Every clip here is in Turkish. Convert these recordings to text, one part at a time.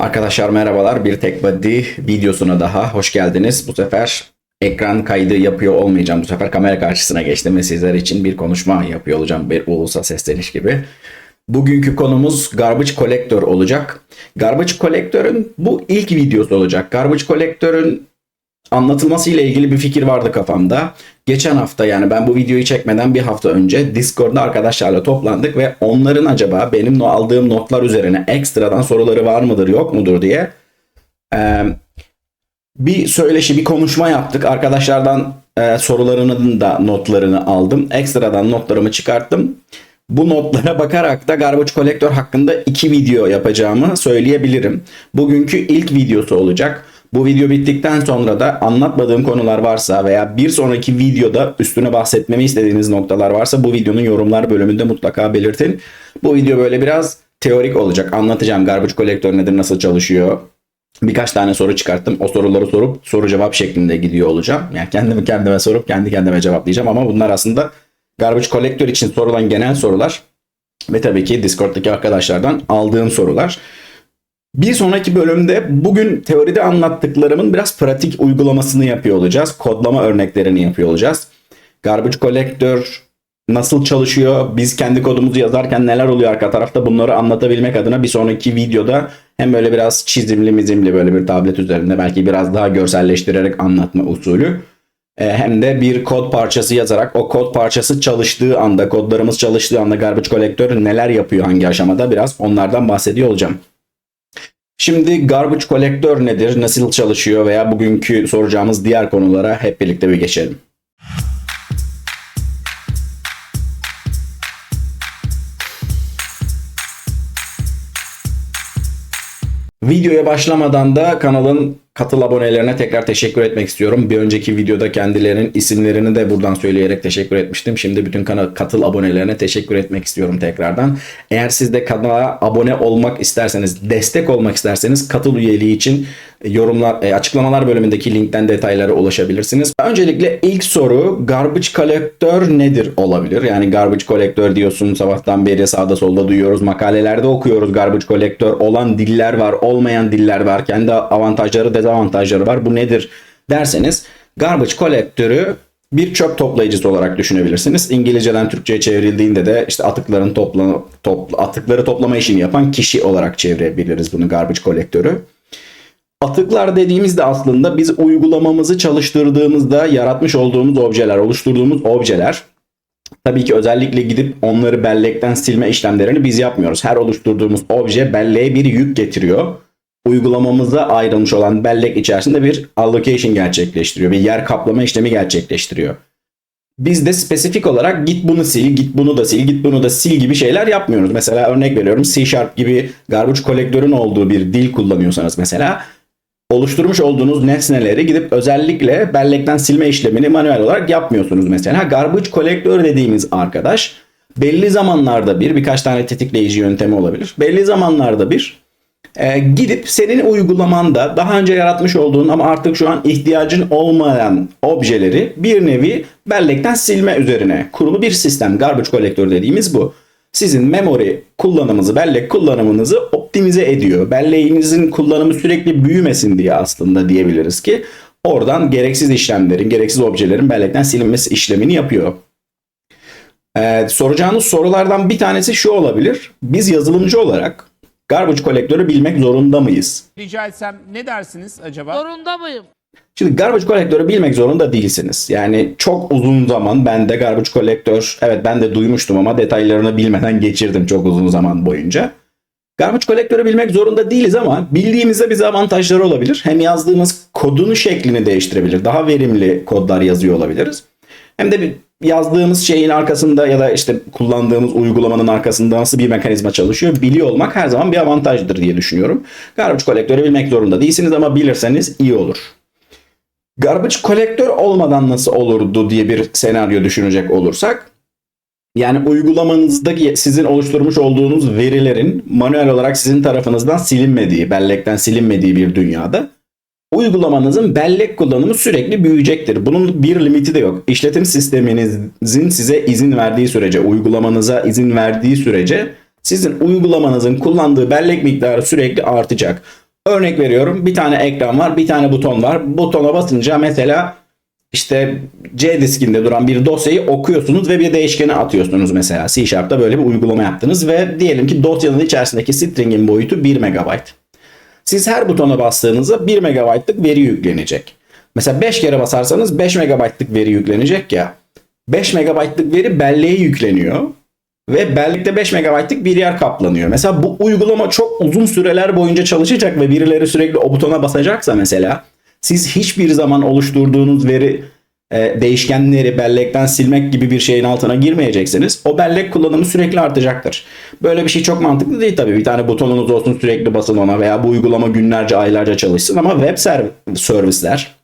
Arkadaşlar merhabalar. Bir Tek Body videosuna daha hoş geldiniz. Bu sefer ekran kaydı yapıyor olmayacağım. Bu sefer kamera karşısına geçtim ve sizler için bir konuşma yapıyor olacağım. Bir ulusa sesleniş gibi. Bugünkü konumuz Garbage Collector olacak. Garbage Collector'ın bu ilk videosu olacak. Garbage Collector'ın anlatılması ile ilgili bir fikir vardı kafamda. Geçen hafta yani ben bu videoyu çekmeden bir hafta önce Discord'da arkadaşlarla toplandık ve onların acaba benim aldığım notlar üzerine ekstradan soruları var mıdır yok mudur diye eee, bir söyleşi bir konuşma yaptık. Arkadaşlardan eee, sorularının da notlarını aldım. Ekstradan notlarımı çıkarttım. Bu notlara bakarak da Garbage Collector hakkında iki video yapacağımı söyleyebilirim. Bugünkü ilk videosu olacak. Bu video bittikten sonra da anlatmadığım konular varsa veya bir sonraki videoda üstüne bahsetmemi istediğiniz noktalar varsa bu videonun yorumlar bölümünde mutlaka belirtin. Bu video böyle biraz teorik olacak. Anlatacağım Garbage Collector nedir, nasıl çalışıyor, birkaç tane soru çıkarttım. O soruları sorup soru cevap şeklinde gidiyor olacağım. Yani kendimi kendime sorup kendi kendime cevaplayacağım ama bunlar aslında Garbage Collector için sorulan genel sorular ve tabii ki Discord'daki arkadaşlardan aldığım sorular. Bir sonraki bölümde bugün teoride anlattıklarımın biraz pratik uygulamasını yapıyor olacağız. Kodlama örneklerini yapıyor olacağız. Garbage Collector nasıl çalışıyor? Biz kendi kodumuzu yazarken neler oluyor arka tarafta bunları anlatabilmek adına bir sonraki videoda hem böyle biraz çizimli mizimli böyle bir tablet üzerinde belki biraz daha görselleştirerek anlatma usulü e, hem de bir kod parçası yazarak o kod parçası çalıştığı anda kodlarımız çalıştığı anda Garbage Collector neler yapıyor hangi aşamada biraz onlardan bahsediyor olacağım. Şimdi Garbage Collector nedir, nasıl çalışıyor veya bugünkü soracağımız diğer konulara hep birlikte bir geçelim. Videoya başlamadan da kanalın katıl abonelerine tekrar teşekkür etmek istiyorum. Bir önceki videoda kendilerinin isimlerini de buradan söyleyerek teşekkür etmiştim. Şimdi bütün kanal katıl abonelerine teşekkür etmek istiyorum tekrardan. Eğer siz de kanala abone olmak isterseniz, destek olmak isterseniz katıl üyeliği için yorumlar e, açıklamalar bölümündeki linkten detaylara ulaşabilirsiniz. Öncelikle ilk soru garbage collector nedir olabilir? Yani garbage collector diyorsun sabahtan beri sağda solda duyuyoruz. Makalelerde okuyoruz garbage collector olan diller var, olmayan diller var. Kendi avantajları, dezavantajları var. Bu nedir derseniz garbage collector'ı bir çöp toplayıcısı olarak düşünebilirsiniz. İngilizceden Türkçe'ye çevrildiğinde de işte atıkların topla, topla, atıkları toplama işini yapan kişi olarak çevirebiliriz bunu garbage collector'ı. Atıklar dediğimizde aslında biz uygulamamızı çalıştırdığımızda yaratmış olduğumuz objeler, oluşturduğumuz objeler. Tabii ki özellikle gidip onları bellekten silme işlemlerini biz yapmıyoruz. Her oluşturduğumuz obje belleğe bir yük getiriyor. Uygulamamıza ayrılmış olan bellek içerisinde bir allocation gerçekleştiriyor. Bir yer kaplama işlemi gerçekleştiriyor. Biz de spesifik olarak git bunu sil, git bunu da sil, git bunu da sil gibi şeyler yapmıyoruz. Mesela örnek veriyorum C Sharp gibi garbage kolektörün olduğu bir dil kullanıyorsanız mesela oluşturmuş olduğunuz nesneleri gidip özellikle bellekten silme işlemini manuel olarak yapmıyorsunuz mesela. Garbage kolektör dediğimiz arkadaş belli zamanlarda bir birkaç tane tetikleyici yöntemi olabilir. Belli zamanlarda bir e, gidip senin uygulamanda daha önce yaratmış olduğun ama artık şu an ihtiyacın olmayan objeleri bir nevi bellekten silme üzerine kurulu bir sistem. Garbage kolektör dediğimiz bu. Sizin memory kullanımınızı, bellek kullanımınızı optimize ediyor. Belleğinizin kullanımı sürekli büyümesin diye aslında diyebiliriz ki oradan gereksiz işlemlerin, gereksiz objelerin bellekten silinmesi işlemini yapıyor. Ee, soracağınız sorulardan bir tanesi şu olabilir. Biz yazılımcı olarak garbage kolektörü bilmek zorunda mıyız? Rica etsem ne dersiniz acaba? Zorunda mıyım? Şimdi garbage kolektörü bilmek zorunda değilsiniz. Yani çok uzun zaman ben de garbage kolektör evet ben de duymuştum ama detaylarını bilmeden geçirdim çok uzun zaman boyunca. Garbage kolektörü bilmek zorunda değiliz ama bildiğimizde bize avantajları olabilir. Hem yazdığımız kodun şeklini değiştirebilir. Daha verimli kodlar yazıyor olabiliriz. Hem de yazdığımız şeyin arkasında ya da işte kullandığımız uygulamanın arkasında nasıl bir mekanizma çalışıyor biliyor olmak her zaman bir avantajdır diye düşünüyorum. Garbage kolektörü bilmek zorunda değilsiniz ama bilirseniz iyi olur. Garbage kolektör olmadan nasıl olurdu diye bir senaryo düşünecek olursak yani uygulamanızdaki sizin oluşturmuş olduğunuz verilerin manuel olarak sizin tarafınızdan silinmediği, bellekten silinmediği bir dünyada uygulamanızın bellek kullanımı sürekli büyüyecektir. Bunun bir limiti de yok. İşletim sisteminizin size izin verdiği sürece, uygulamanıza izin verdiği sürece sizin uygulamanızın kullandığı bellek miktarı sürekli artacak. Örnek veriyorum bir tane ekran var bir tane buton var. Butona basınca mesela işte C diskinde duran bir dosyayı okuyorsunuz ve bir değişkene atıyorsunuz mesela. C Sharp'ta böyle bir uygulama yaptınız ve diyelim ki dosyanın içerisindeki string'in boyutu 1 MB. Siz her butona bastığınızda 1 MB'lık veri yüklenecek. Mesela 5 kere basarsanız 5 MB'lık veri yüklenecek ya. 5 MB'lık veri belleğe yükleniyor ve bellekte 5 MB'lık bir yer kaplanıyor. Mesela bu uygulama çok uzun süreler boyunca çalışacak ve birileri sürekli o butona basacaksa mesela siz hiçbir zaman oluşturduğunuz veri e, değişkenleri bellekten silmek gibi bir şeyin altına girmeyeceksiniz. O bellek kullanımı sürekli artacaktır. Böyle bir şey çok mantıklı değil tabii. Bir tane butonunuz olsun sürekli basın ona veya bu uygulama günlerce aylarca çalışsın ama web serv- servisler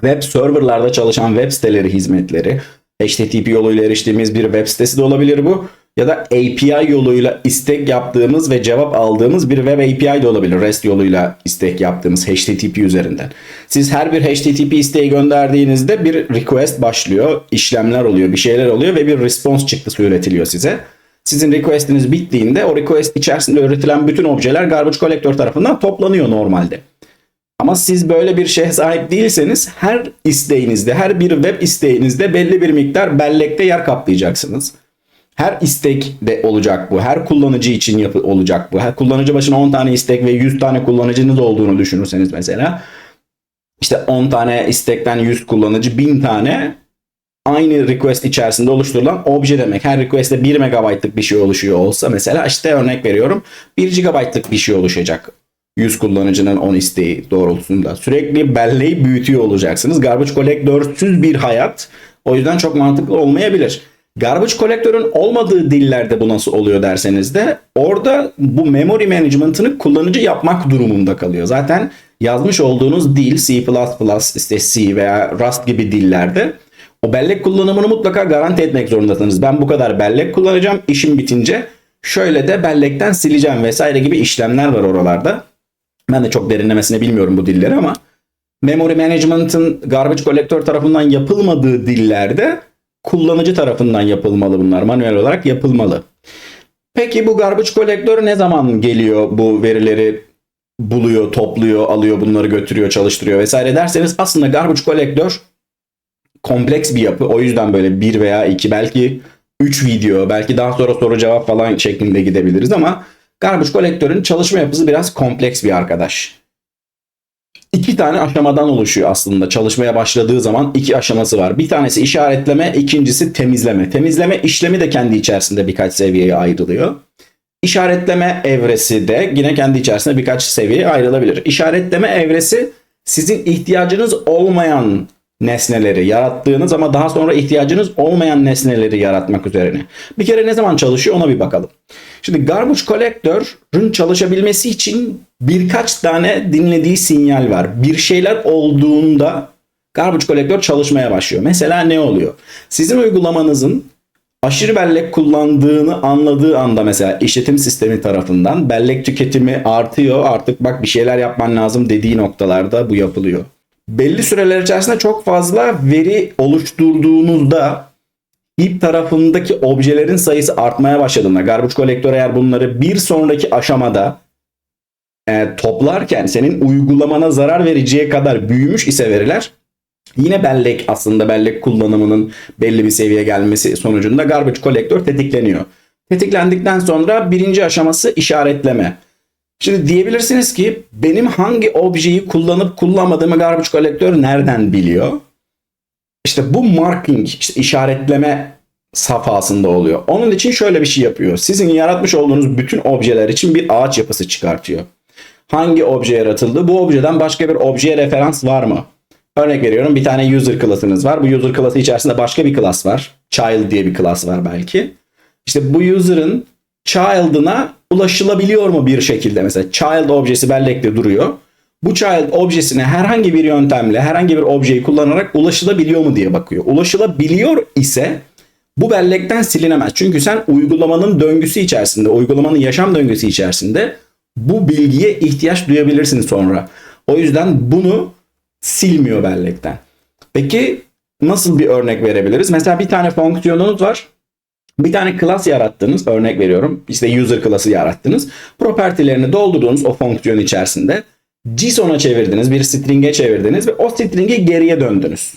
web serverlarda çalışan web siteleri hizmetleri HTTP yoluyla eriştiğimiz bir web sitesi de olabilir bu. Ya da API yoluyla istek yaptığımız ve cevap aldığımız bir web API de olabilir. REST yoluyla istek yaptığımız HTTP üzerinden. Siz her bir HTTP isteği gönderdiğinizde bir request başlıyor, işlemler oluyor, bir şeyler oluyor ve bir response çıktısı üretiliyor size. Sizin requestiniz bittiğinde o request içerisinde üretilen bütün objeler garbage collector tarafından toplanıyor normalde. Ama siz böyle bir şeye sahip değilseniz her isteğinizde, her bir web isteğinizde belli bir miktar bellekte yer kaplayacaksınız. Her istek de olacak bu. Her kullanıcı için yapı olacak bu. Her kullanıcı başına 10 tane istek ve 100 tane kullanıcınız olduğunu düşünürseniz mesela. işte 10 tane istekten 100 kullanıcı 1000 tane aynı request içerisinde oluşturulan obje demek. Her request'te 1 MB'lık bir şey oluşuyor olsa mesela işte örnek veriyorum 1 GB'lık bir şey oluşacak. 100 kullanıcının 10 isteği doğrultusunda. Sürekli belleği büyütüyor olacaksınız. Garbage collector'süz bir hayat. O yüzden çok mantıklı olmayabilir. Garbage collector'ın olmadığı dillerde bu nasıl oluyor derseniz de orada bu memory management'ını kullanıcı yapmak durumunda kalıyor. Zaten yazmış olduğunuz dil C++, işte C veya Rust gibi dillerde o bellek kullanımını mutlaka garanti etmek zorundasınız. Ben bu kadar bellek kullanacağım. işim bitince şöyle de bellekten sileceğim vesaire gibi işlemler var oralarda. Ben de çok derinlemesine bilmiyorum bu dilleri ama memory management'ın garbage collector tarafından yapılmadığı dillerde kullanıcı tarafından yapılmalı bunlar. Manuel olarak yapılmalı. Peki bu garbage collector ne zaman geliyor bu verileri buluyor, topluyor, alıyor, bunları götürüyor, çalıştırıyor vesaire derseniz aslında garbage collector kompleks bir yapı. O yüzden böyle bir veya iki belki 3 video belki daha sonra soru cevap falan şeklinde gidebiliriz ama garbage collector'ın çalışma yapısı biraz kompleks bir arkadaş. İki tane aşamadan oluşuyor aslında. Çalışmaya başladığı zaman iki aşaması var. Bir tanesi işaretleme, ikincisi temizleme. Temizleme işlemi de kendi içerisinde birkaç seviyeye ayrılıyor. İşaretleme evresi de yine kendi içerisinde birkaç seviyeye ayrılabilir. İşaretleme evresi sizin ihtiyacınız olmayan nesneleri yarattığınız ama daha sonra ihtiyacınız olmayan nesneleri yaratmak üzerine. Bir kere ne zaman çalışıyor ona bir bakalım. Şimdi garbage collector'ın çalışabilmesi için birkaç tane dinlediği sinyal var. Bir şeyler olduğunda garbage collector çalışmaya başlıyor. Mesela ne oluyor? Sizin uygulamanızın aşırı bellek kullandığını anladığı anda mesela işletim sistemi tarafından bellek tüketimi artıyor. Artık bak bir şeyler yapman lazım dediği noktalarda bu yapılıyor. Belli süreler içerisinde çok fazla veri oluşturduğunuzda heap tarafındaki objelerin sayısı artmaya başladığında garbage collector eğer bunları bir sonraki aşamada e, toplarken senin uygulamana zarar vereceği kadar büyümüş ise veriler yine bellek aslında bellek kullanımının belli bir seviyeye gelmesi sonucunda garbage collector tetikleniyor. Tetiklendikten sonra birinci aşaması işaretleme. Şimdi diyebilirsiniz ki benim hangi objeyi kullanıp kullanmadığımı garbage collector nereden biliyor? İşte bu marking, işte işaretleme safhasında oluyor. Onun için şöyle bir şey yapıyor. Sizin yaratmış olduğunuz bütün objeler için bir ağaç yapısı çıkartıyor. Hangi obje yaratıldı? Bu objeden başka bir objeye referans var mı? Örnek veriyorum bir tane user class'ınız var. Bu user class'ı içerisinde başka bir class var. Child diye bir class var belki. İşte bu user'ın child'ına ulaşılabiliyor mu bir şekilde? Mesela child objesi bellekte duruyor. Bu child objesine herhangi bir yöntemle herhangi bir objeyi kullanarak ulaşılabiliyor mu diye bakıyor. Ulaşılabiliyor ise bu bellekten silinemez. Çünkü sen uygulamanın döngüsü içerisinde, uygulamanın yaşam döngüsü içerisinde bu bilgiye ihtiyaç duyabilirsin sonra. O yüzden bunu silmiyor bellekten. Peki nasıl bir örnek verebiliriz? Mesela bir tane fonksiyonunuz var. Bir tane class yarattınız. Örnek veriyorum. İşte user class'ı yarattınız. Propertilerini doldurduğunuz o fonksiyon içerisinde JSON'a çevirdiniz, bir string'e çevirdiniz ve o string'i geriye döndünüz.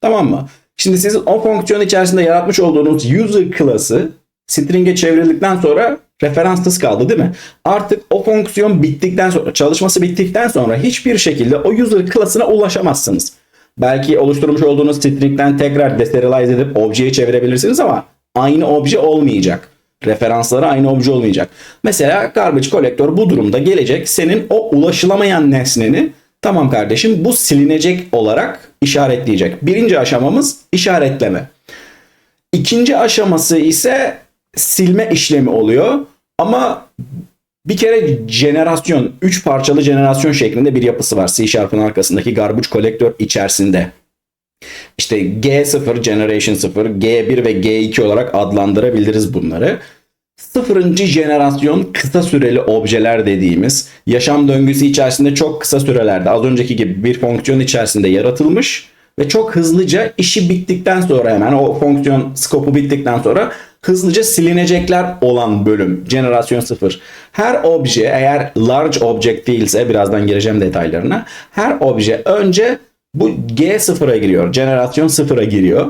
Tamam mı? Şimdi siz o fonksiyon içerisinde yaratmış olduğunuz user class'ı string'e çevrildikten sonra referanssız kaldı değil mi? Artık o fonksiyon bittikten sonra, çalışması bittikten sonra hiçbir şekilde o user class'ına ulaşamazsınız. Belki oluşturmuş olduğunuz string'den tekrar deserialize edip objeye çevirebilirsiniz ama aynı obje olmayacak. Referansları aynı obje olmayacak. Mesela garbage collector bu durumda gelecek senin o ulaşılamayan nesneni tamam kardeşim bu silinecek olarak işaretleyecek. Birinci aşamamız işaretleme. İkinci aşaması ise silme işlemi oluyor. Ama bir kere jenerasyon, 3 parçalı jenerasyon şeklinde bir yapısı var C Sharp'ın arkasındaki garbage collector içerisinde. İşte G0, Generation 0, G1 ve G2 olarak adlandırabiliriz bunları. Sıfırıncı jenerasyon kısa süreli objeler dediğimiz yaşam döngüsü içerisinde çok kısa sürelerde az önceki gibi bir fonksiyon içerisinde yaratılmış ve çok hızlıca işi bittikten sonra hemen o fonksiyon skopu bittikten sonra hızlıca silinecekler olan bölüm jenerasyon 0. Her obje eğer large object değilse birazdan gireceğim detaylarına. Her obje önce bu G0'a giriyor. Jenerasyon 0'a giriyor.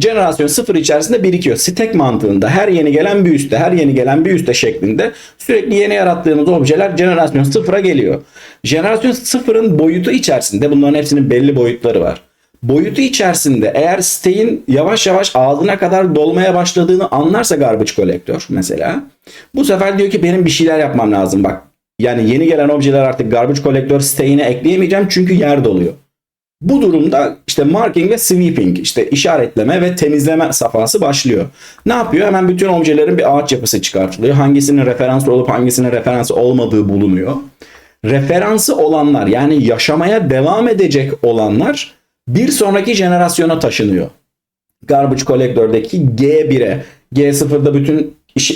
Jenerasyon 0 içerisinde birikiyor. Stack mantığında her yeni gelen bir üste, her yeni gelen bir üste şeklinde sürekli yeni yarattığımız objeler jenerasyon 0'a geliyor. Jenerasyon 0'ın boyutu içerisinde bunların hepsinin belli boyutları var. Boyutu içerisinde eğer siteyin yavaş yavaş ağzına kadar dolmaya başladığını anlarsa garbage collector mesela bu sefer diyor ki benim bir şeyler yapmam lazım bak. Yani yeni gelen objeler artık garbage collector siteyine ekleyemeyeceğim çünkü yer doluyor. Bu durumda işte marking ve sweeping işte işaretleme ve temizleme safhası başlıyor. Ne yapıyor? Hemen bütün objelerin bir ağaç yapısı çıkartılıyor. Hangisinin referans olup hangisinin referans olmadığı bulunuyor. Referansı olanlar yani yaşamaya devam edecek olanlar bir sonraki jenerasyona taşınıyor. Garbage Collector'daki G1'e, G0'da bütün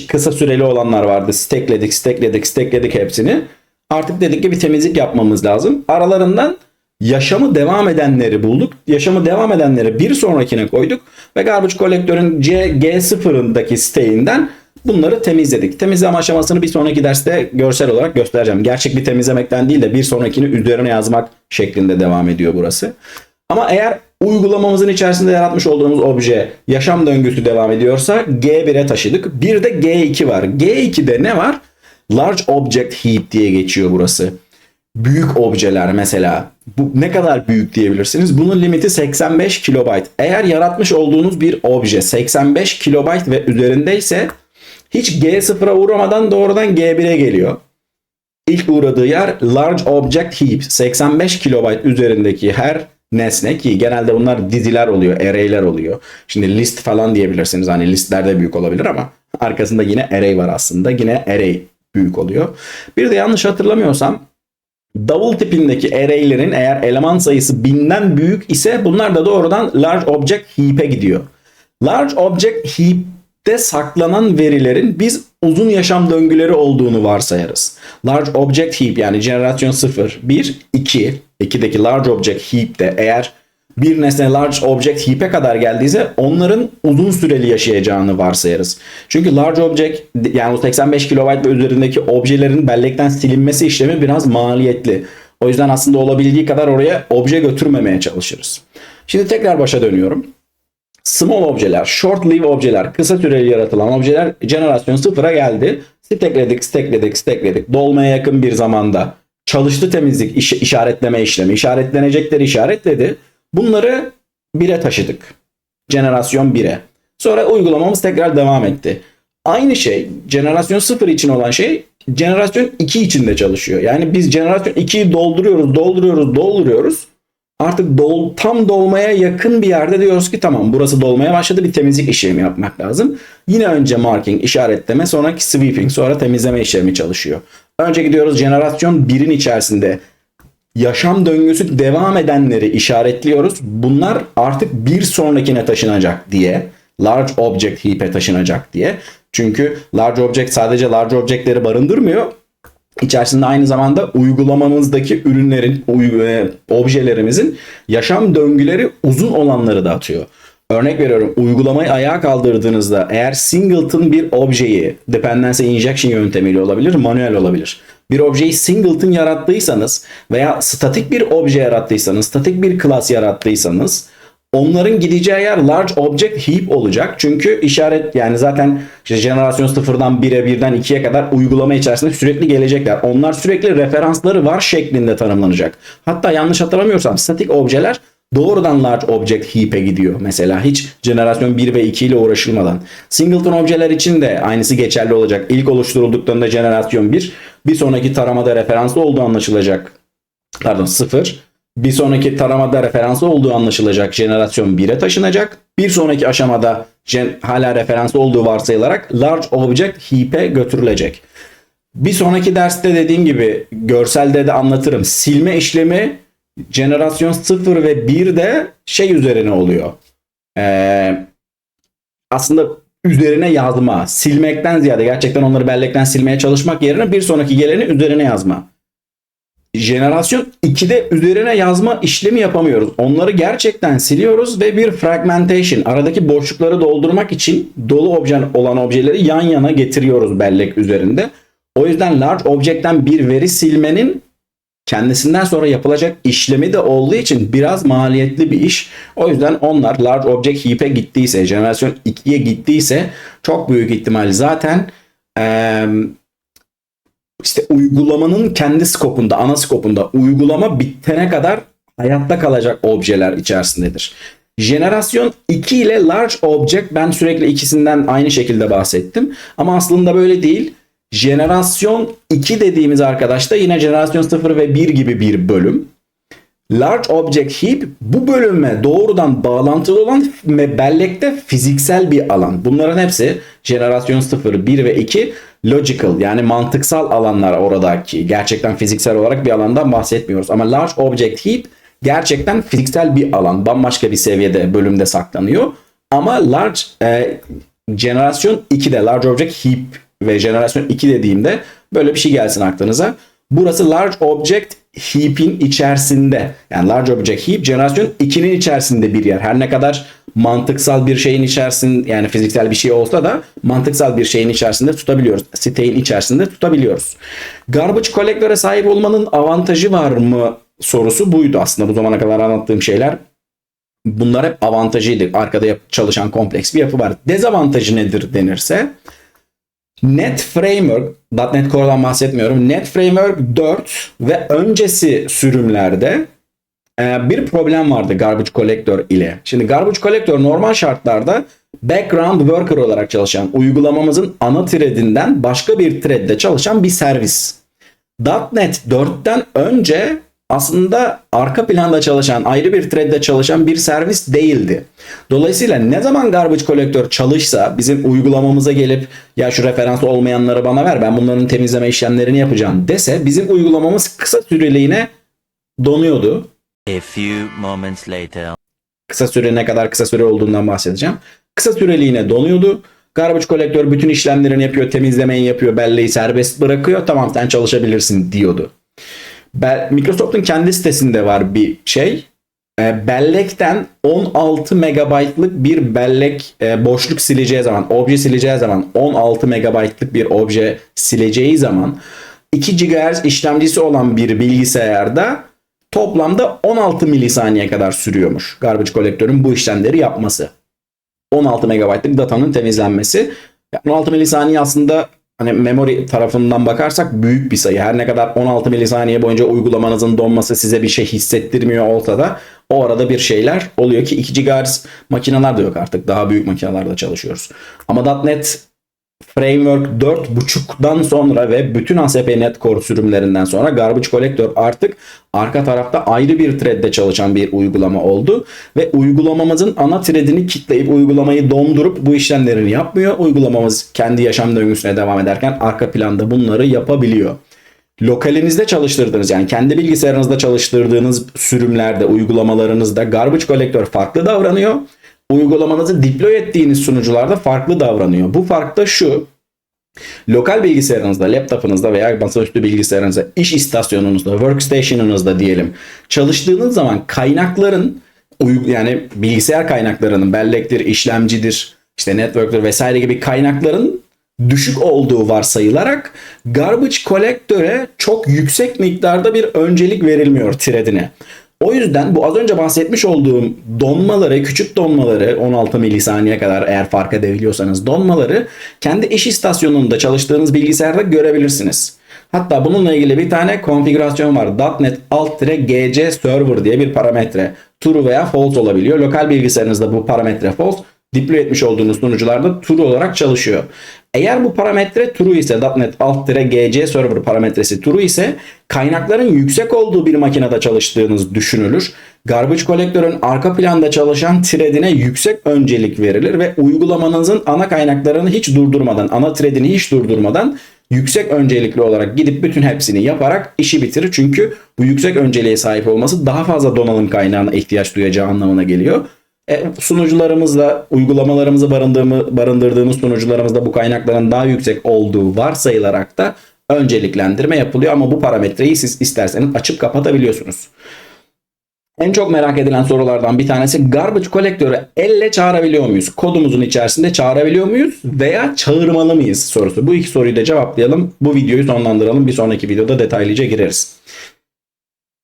kısa süreli olanlar vardı. Stackledik, stackledik, stackledik hepsini. Artık dedik ki bir temizlik yapmamız lazım. Aralarından yaşamı devam edenleri bulduk. Yaşamı devam edenleri bir sonrakine koyduk ve Garbage Collector'ın C, G0'ındaki siteyinden bunları temizledik. Temizleme aşamasını bir sonraki derste görsel olarak göstereceğim. Gerçek bir temizlemekten değil de bir sonrakini üzerine yazmak şeklinde devam ediyor burası. Ama eğer uygulamamızın içerisinde yaratmış olduğumuz obje yaşam döngüsü devam ediyorsa G1'e taşıdık. Bir de G2 var. G2'de ne var? Large Object Heap diye geçiyor burası. Büyük objeler mesela. Bu ne kadar büyük diyebilirsiniz? Bunun limiti 85 kilobayt. Eğer yaratmış olduğunuz bir obje 85 kilobayt ve üzerindeyse hiç G0'a uğramadan doğrudan G1'e geliyor. İlk uğradığı yer Large Object Heap. 85 kilobayt üzerindeki her nesne ki genelde bunlar diziler oluyor, array'ler oluyor. Şimdi list falan diyebilirsiniz. Hani listler de büyük olabilir ama arkasında yine array var aslında. Yine array büyük oluyor. Bir de yanlış hatırlamıyorsam double tipindeki array'lerin eğer eleman sayısı binden büyük ise bunlar da doğrudan large object heap'e gidiyor. Large object heap'te saklanan verilerin biz uzun yaşam döngüleri olduğunu varsayarız. Large object heap yani jenerasyon 0, 1, 2, 2'deki large object heap'te eğer bir nesne large object heap'e kadar geldiyse onların uzun süreli yaşayacağını varsayarız. Çünkü large object yani o 85 kilobayt ve üzerindeki objelerin bellekten silinmesi işlemi biraz maliyetli. O yüzden aslında olabildiği kadar oraya obje götürmemeye çalışırız. Şimdi tekrar başa dönüyorum. Small objeler, short lived objeler, kısa süreli yaratılan objeler jenerasyon sıfıra geldi. Stackledik, stackledik, stackledik. Dolmaya yakın bir zamanda çalıştı temizlik iş, işaretleme işlemi. İşaretlenecekleri işaretledi. Bunları 1'e taşıdık. Jenerasyon 1'e. Sonra uygulamamız tekrar devam etti. Aynı şey jenerasyon 0 için olan şey jenerasyon 2 için de çalışıyor. Yani biz jenerasyon 2'yi dolduruyoruz, dolduruyoruz, dolduruyoruz. Artık dol, tam dolmaya yakın bir yerde diyoruz ki tamam burası dolmaya başladı bir temizlik işlemi yapmak lazım. Yine önce marking, işaretleme, sonraki sweeping, sonra temizleme işlemi çalışıyor. Önce gidiyoruz jenerasyon 1'in içerisinde yaşam döngüsü devam edenleri işaretliyoruz. Bunlar artık bir sonrakine taşınacak diye. Large Object Heap'e taşınacak diye. Çünkü Large Object sadece Large Object'leri barındırmıyor. İçerisinde aynı zamanda uygulamamızdaki ürünlerin, uy- objelerimizin yaşam döngüleri uzun olanları da atıyor. Örnek veriyorum uygulamayı ayağa kaldırdığınızda eğer singleton bir objeyi dependency injection yöntemiyle olabilir, manuel olabilir. Bir objeyi singleton yarattıysanız veya statik bir obje yarattıysanız, statik bir class yarattıysanız onların gideceği yer large object heap olacak. Çünkü işaret yani zaten işte jenerasyon sıfırdan 1'e 1'den 2'ye kadar uygulama içerisinde sürekli gelecekler. Onlar sürekli referansları var şeklinde tanımlanacak. Hatta yanlış hatırlamıyorsam statik objeler doğrudan large object heap'e gidiyor. Mesela hiç jenerasyon 1 ve 2 ile uğraşılmadan. Singleton objeler için de aynısı geçerli olacak. İlk oluşturulduklarında jenerasyon 1 bir sonraki taramada referanslı olduğu anlaşılacak. Pardon 0. Bir sonraki taramada referansı olduğu anlaşılacak jenerasyon 1'e taşınacak. Bir sonraki aşamada hala referansı olduğu varsayılarak large object heap'e götürülecek. Bir sonraki derste dediğim gibi görselde de anlatırım. Silme işlemi jenerasyon 0 ve 1'de şey üzerine oluyor. Ee, aslında üzerine yazma. Silmekten ziyade gerçekten onları bellekten silmeye çalışmak yerine bir sonraki geleni üzerine yazma. Jenerasyon 2'de üzerine yazma işlemi yapamıyoruz. Onları gerçekten siliyoruz ve bir fragmentation aradaki boşlukları doldurmak için dolu obje olan objeleri yan yana getiriyoruz bellek üzerinde. O yüzden large object'ten bir veri silmenin kendisinden sonra yapılacak işlemi de olduğu için biraz maliyetli bir iş. O yüzden onlar large object heap'e gittiyse, jenerasyon 2'ye gittiyse çok büyük ihtimal zaten eee işte uygulamanın kendi skopunda, ana skopunda uygulama bitene kadar hayatta kalacak objeler içerisindedir. Jenerasyon 2 ile large object ben sürekli ikisinden aynı şekilde bahsettim. Ama aslında böyle değil. Jenerasyon 2 dediğimiz arkadaş da yine jenerasyon 0 ve 1 gibi bir bölüm. Large Object Heap bu bölüme doğrudan bağlantılı olan bellekte fiziksel bir alan. Bunların hepsi jenerasyon 0, 1 ve 2 logical yani mantıksal alanlar oradaki. Gerçekten fiziksel olarak bir alandan bahsetmiyoruz. Ama Large Object Heap gerçekten fiziksel bir alan. Bambaşka bir seviyede bölümde saklanıyor. Ama Large e, jenerasyon 2'de Large Object Heap ve jenerasyon 2 dediğimde böyle bir şey gelsin aklınıza. Burası large object heap'in içerisinde. Yani large object heap jenerasyon 2'nin içerisinde bir yer. Her ne kadar mantıksal bir şeyin içerisinde yani fiziksel bir şey olsa da mantıksal bir şeyin içerisinde tutabiliyoruz. Siteyin içerisinde tutabiliyoruz. Garbage collector'a sahip olmanın avantajı var mı sorusu buydu aslında bu zamana kadar anlattığım şeyler. Bunlar hep avantajıydı. Arkada çalışan kompleks bir yapı var. Dezavantajı nedir denirse Net Framework, .NET Core'dan bahsetmiyorum. Net Framework 4 ve öncesi sürümlerde e, bir problem vardı Garbage Collector ile. Şimdi Garbage Collector normal şartlarda background worker olarak çalışan uygulamamızın ana threadinden başka bir threadde çalışan bir servis. .NET 4'ten önce aslında arka planda çalışan, ayrı bir threadde çalışan bir servis değildi. Dolayısıyla ne zaman garbage collector çalışsa bizim uygulamamıza gelip ya şu referans olmayanları bana ver ben bunların temizleme işlemlerini yapacağım dese bizim uygulamamız kısa süreliğine donuyordu. A few moments later. Kısa süre ne kadar kısa süre olduğundan bahsedeceğim. Kısa süreliğine donuyordu. Garbage collector bütün işlemlerini yapıyor, temizlemeyi yapıyor, belleği serbest bırakıyor. Tamam sen çalışabilirsin diyordu. Microsoft'un kendi sitesinde var bir şey. E, bellekten 16 megabaytlık bir bellek e, boşluk sileceği zaman, obje sileceği zaman 16 megabaytlık bir obje sileceği zaman 2 GHz işlemcisi olan bir bilgisayarda toplamda 16 milisaniye kadar sürüyormuş. Garbage Collector'ın bu işlemleri yapması. 16 megabaytlık datanın temizlenmesi. Yani 16 milisaniye aslında hani memory tarafından bakarsak büyük bir sayı. Her ne kadar 16 milisaniye boyunca uygulamanızın donması size bir şey hissettirmiyor olsa da o arada bir şeyler oluyor ki 2 GHz makineler de yok artık. Daha büyük makinelerde çalışıyoruz. Ama .NET Framework 4.5'dan sonra ve bütün ASP.NET Core sürümlerinden sonra Garbage Collector artık arka tarafta ayrı bir threadde çalışan bir uygulama oldu. Ve uygulamamızın ana threadini kitleyip uygulamayı dondurup bu işlemlerini yapmıyor. Uygulamamız kendi yaşam döngüsüne devam ederken arka planda bunları yapabiliyor. Lokalinizde çalıştırdığınız yani kendi bilgisayarınızda çalıştırdığınız sürümlerde, uygulamalarınızda Garbage Collector farklı davranıyor uygulamanızı deploy ettiğiniz sunucularda farklı davranıyor. Bu fark da şu. Lokal bilgisayarınızda, laptopunuzda veya masaüstü bilgisayarınızda, iş istasyonunuzda, workstation'ınızda diyelim çalıştığınız zaman kaynakların yani bilgisayar kaynaklarının bellektir, işlemcidir, işte network'tir vesaire gibi kaynakların düşük olduğu varsayılarak garbage collector'e çok yüksek miktarda bir öncelik verilmiyor threadine. O yüzden bu az önce bahsetmiş olduğum donmaları, küçük donmaları 16 milisaniye kadar eğer fark edebiliyorsanız donmaları kendi iş istasyonunda çalıştığınız bilgisayarda görebilirsiniz. Hatta bununla ilgili bir tane konfigürasyon var. .NET Alt-GC Server diye bir parametre. True veya false olabiliyor. Lokal bilgisayarınızda bu parametre false. Deploy etmiş olduğunuz sunucularda true olarak çalışıyor. Eğer bu parametre true ise .NET Alt-GC Server parametresi true ise kaynakların yüksek olduğu bir makinede çalıştığınız düşünülür. Garbage Collector'ın arka planda çalışan threadine yüksek öncelik verilir ve uygulamanızın ana kaynaklarını hiç durdurmadan, ana threadini hiç durdurmadan yüksek öncelikli olarak gidip bütün hepsini yaparak işi bitirir. Çünkü bu yüksek önceliğe sahip olması daha fazla donanım kaynağına ihtiyaç duyacağı anlamına geliyor. E, sunucularımızla uygulamalarımızı barındırdığımız sunucularımızda bu kaynakların daha yüksek olduğu varsayılarak da önceliklendirme yapılıyor ama bu parametreyi siz isterseniz açıp kapatabiliyorsunuz. En çok merak edilen sorulardan bir tanesi garbage collector'ı elle çağırabiliyor muyuz? Kodumuzun içerisinde çağırabiliyor muyuz veya çağırmalı mıyız sorusu. Bu iki soruyu da cevaplayalım. Bu videoyu sonlandıralım. Bir sonraki videoda detaylıca gireriz.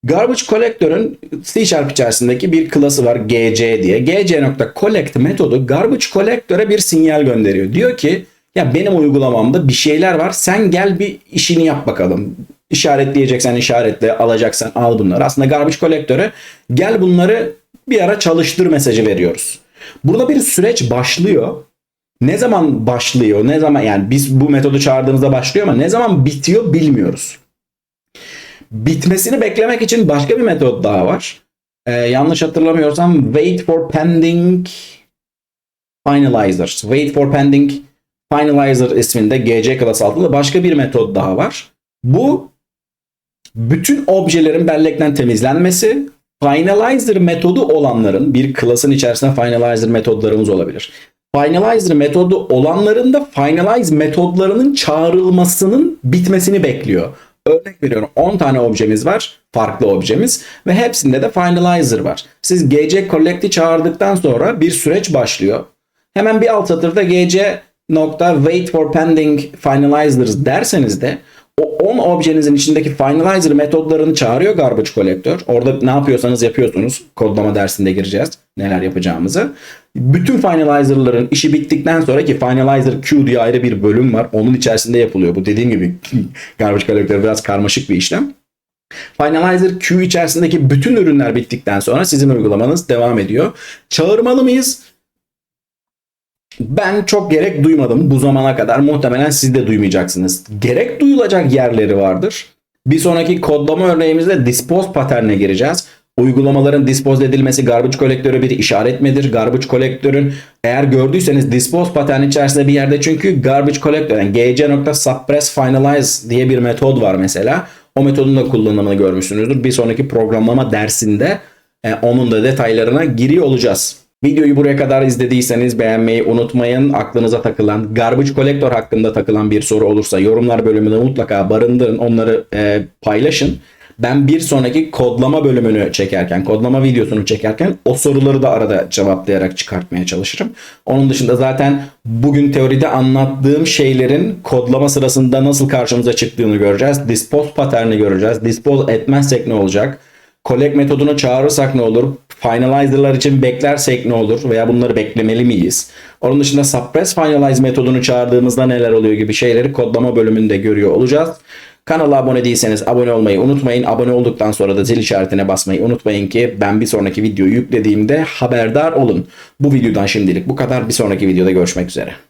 Garbage Collector'ın C Sharp içerisindeki bir klası var GC diye. gc.collect metodu Garbage Collector'a bir sinyal gönderiyor. Diyor ki ya benim uygulamamda bir şeyler var sen gel bir işini yap bakalım. İşaretleyeceksen işaretle alacaksan al bunları. Aslında Garbage Collector'a gel bunları bir ara çalıştır mesajı veriyoruz. Burada bir süreç başlıyor. Ne zaman başlıyor? Ne zaman yani biz bu metodu çağırdığımızda başlıyor ama ne zaman bitiyor bilmiyoruz bitmesini beklemek için başka bir metot daha var. Ee, yanlış hatırlamıyorsam wait for pending finalizers. Wait for pending finalizer isminde GC class altında başka bir metot daha var. Bu bütün objelerin bellekten temizlenmesi finalizer metodu olanların bir class'ın içerisinde finalizer metodlarımız olabilir. Finalizer metodu olanların da finalize metodlarının çağrılmasının bitmesini bekliyor. Örnek veriyorum 10 tane objemiz var. Farklı objemiz. Ve hepsinde de finalizer var. Siz gc collect'i çağırdıktan sonra bir süreç başlıyor. Hemen bir alt satırda gc nokta wait for pending finalizers derseniz de o 10 objenizin içindeki finalizer metodlarını çağırıyor garbage collector. Orada ne yapıyorsanız yapıyorsunuz. Kodlama dersinde gireceğiz. Neler yapacağımızı. Bütün finalizer'ların işi bittikten sonra ki finalizer queue diye ayrı bir bölüm var. Onun içerisinde yapılıyor. Bu dediğim gibi garbage collector biraz karmaşık bir işlem. Finalizer queue içerisindeki bütün ürünler bittikten sonra sizin uygulamanız devam ediyor. Çağırmalı mıyız? Ben çok gerek duymadım bu zamana kadar. Muhtemelen siz de duymayacaksınız. Gerek duyulacak yerleri vardır. Bir sonraki kodlama örneğimizde dispose paternine gireceğiz. Uygulamaların dispose edilmesi garbage kolektörü bir işaret midir? Garbage kolektörün eğer gördüyseniz dispose paterni içerisinde bir yerde çünkü garbage collector yani gc.suppress finalize diye bir metod var mesela. O metodun da kullanımını görmüşsünüzdür. Bir sonraki programlama dersinde e, onun da detaylarına giriyor olacağız. Videoyu buraya kadar izlediyseniz beğenmeyi unutmayın. Aklınıza takılan, Garbage Collector hakkında takılan bir soru olursa yorumlar bölümünde mutlaka barındırın. Onları e, paylaşın. Ben bir sonraki kodlama bölümünü çekerken, kodlama videosunu çekerken o soruları da arada cevaplayarak çıkartmaya çalışırım. Onun dışında zaten bugün teoride anlattığım şeylerin kodlama sırasında nasıl karşımıza çıktığını göreceğiz. Dispose paterni göreceğiz. Dispose etmezsek ne olacak? Collect metodunu çağırırsak ne olur? Finalizer'lar için beklersek ne olur? Veya bunları beklemeli miyiz? Onun dışında suppress finalize metodunu çağırdığımızda neler oluyor gibi şeyleri kodlama bölümünde görüyor olacağız. Kanala abone değilseniz abone olmayı unutmayın. Abone olduktan sonra da zil işaretine basmayı unutmayın ki ben bir sonraki videoyu yüklediğimde haberdar olun. Bu videodan şimdilik bu kadar. Bir sonraki videoda görüşmek üzere.